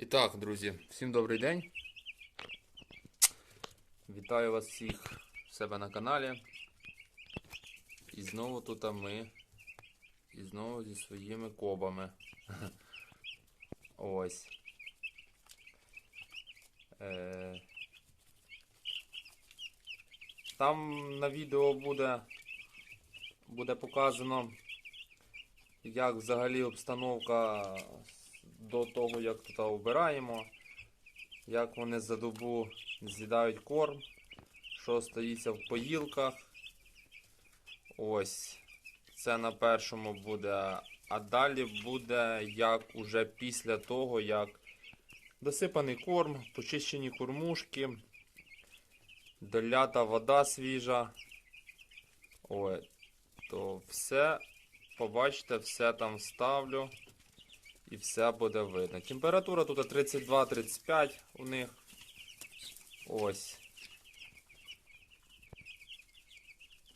І так, друзі, всім добрий день. Вітаю вас всіх в себе на каналі. І знову тут ми. І знову зі своїми кобами. Ось. Е... Там на відео буде, буде показано, як взагалі обстановка до того, як тут обираємо, як вони за добу з'їдають корм, що стоїться в поїлках. Ось. Це на першому буде. А далі буде як уже після того, як досипаний корм, почищені кормушки, долята вода свіжа. Ой, то все, побачите, все там ставлю і все буде видно. Температура тут 32-35 у них. Ось.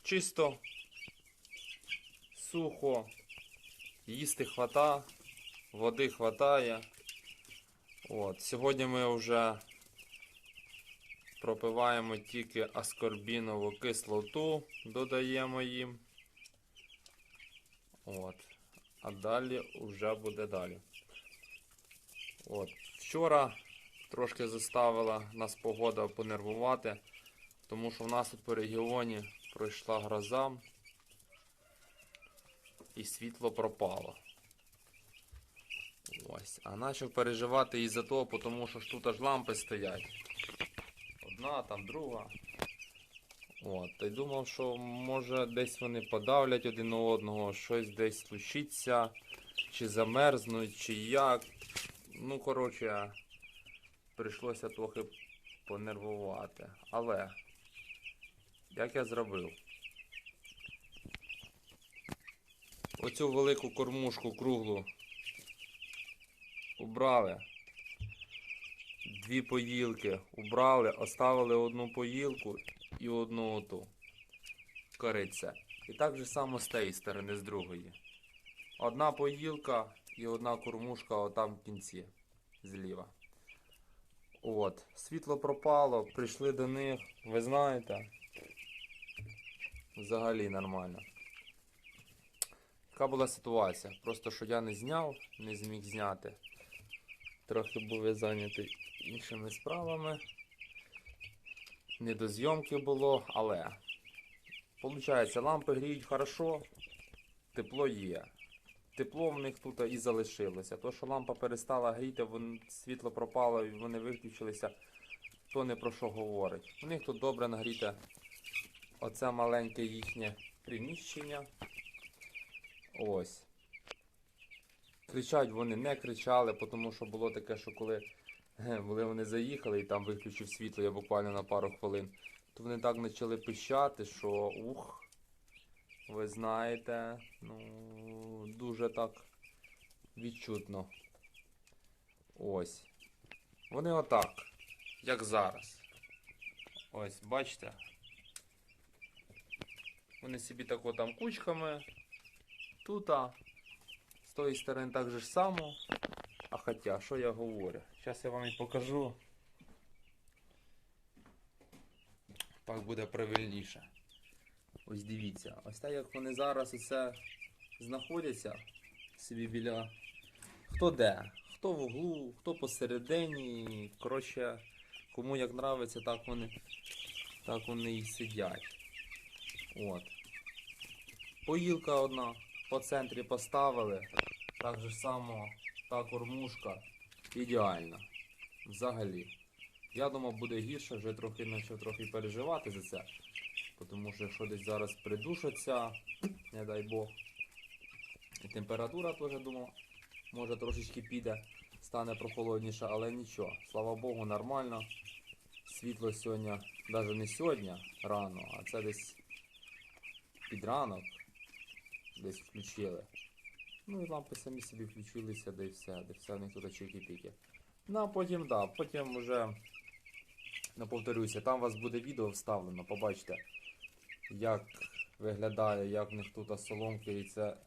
Чисто, сухо, їсти хвата, води хватає. От. Сьогодні ми вже пропиваємо тільки аскорбінову кислоту, додаємо їм. От. А далі вже буде далі. От. Вчора трошки заставила нас погода понервувати, тому що в нас тут по регіоні пройшла гроза і світло пропало. Ось. А почав переживати із-за того, тому що ж тут аж лампи стоять. Одна, там друга. От, й думав, що може десь вони подавлять один одного, щось десь случиться, чи замерзнуть, чи як. Ну, коротше, прийшлося трохи понервувати. Але, як я зробив? Оцю велику кормушку круглу убрали. Дві поїлки убрали, оставили одну поїлку і одну оту. Кориця. І так же само з тієї сторони, з другої. Одна поїлка і одна кормушка отам в кінці зліва. От. Світло пропало, прийшли до них, ви знаєте. Взагалі нормально. Яка була ситуація? Просто що я не зняв, не зміг зняти. Трохи був я зайнятий іншими справами. Не до зйомки було, але. Получається, лампи гріють хорошо, тепло є. Тепло в них тут і залишилося. То, що лампа перестала гріти, вон, світло пропало і вони виключилися, то не про що говорить. У них тут добре нагріте оце маленьке їхнє приміщення. Ось. Кричать вони не кричали, тому що було таке, що коли Коли вони заїхали і там виключив світло, я буквально на пару хвилин, то вони так почали пищати, що ух, ви знаєте, ну, дуже так відчутно. Ось. Вони отак, як зараз. Ось, бачите? Вони собі тако там кучками. Тут, а з тої сторони так же ж само. А хоча, що я говорю? Зараз я вам і покажу. Так буде правильніше. Ось дивіться, ось так як вони зараз оце знаходяться собі біля. Хто де? Хто в углу, хто посередині. Коротше, кому як нравиться, так вони, так вони і сидять. От. Поїлка одна по центрі поставили. Так же само та кормушка ідеальна. Взагалі. Я думав, буде гірше, вже трохи почав трохи переживати за це. Тому що якщо десь зараз придушаться, не дай Бог. І температура теж думав, може трошечки піде, стане прохолодніше, але нічого. Слава Богу, нормально. Світло сьогодні, навіть не сьогодні рано, а це десь під ранок десь включили. Ну і лампи самі собі включилися, де все, де все в них тут чики-піки. Ну а потім, да, потім вже, не повторюся, там у вас буде відео вставлено, побачите, як виглядає, як в них тут соломки і це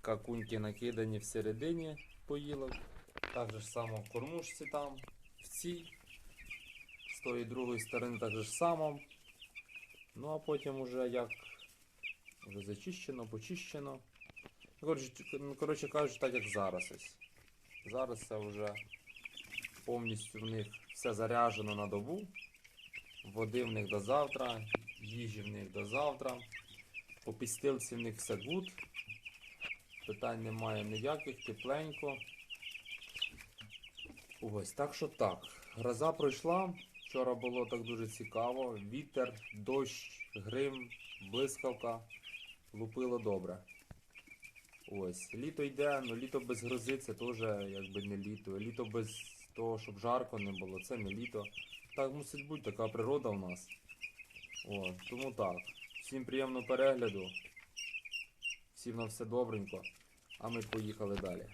какуньки накидані всередині поїлок. Так же ж само в кормушці там, в цій. З тої другої сторони так же ж само. Ну а потім уже як вже зачищено, почищено. Ну, Коротше, ну, коротше кажучи, так як зараз ось. Зараз це вже повністю в них все заряджено на добу. Води в них до завтра, їжі в них до завтра. По підстилці в них все гуд. Питань немає ніяких, тепленько. Ось, так що так. Гроза пройшла. Вчора було так дуже цікаво. Вітер, дощ, грим, блискавка. Лупило добре. Ось, літо йде, але літо без грози це теж якби не літо. Літо без того, щоб жарко не було, це не літо. Так мусить бути, така природа у нас. О, тому так. Всім приємного перегляду. Всім на все добренько. А ми поїхали далі.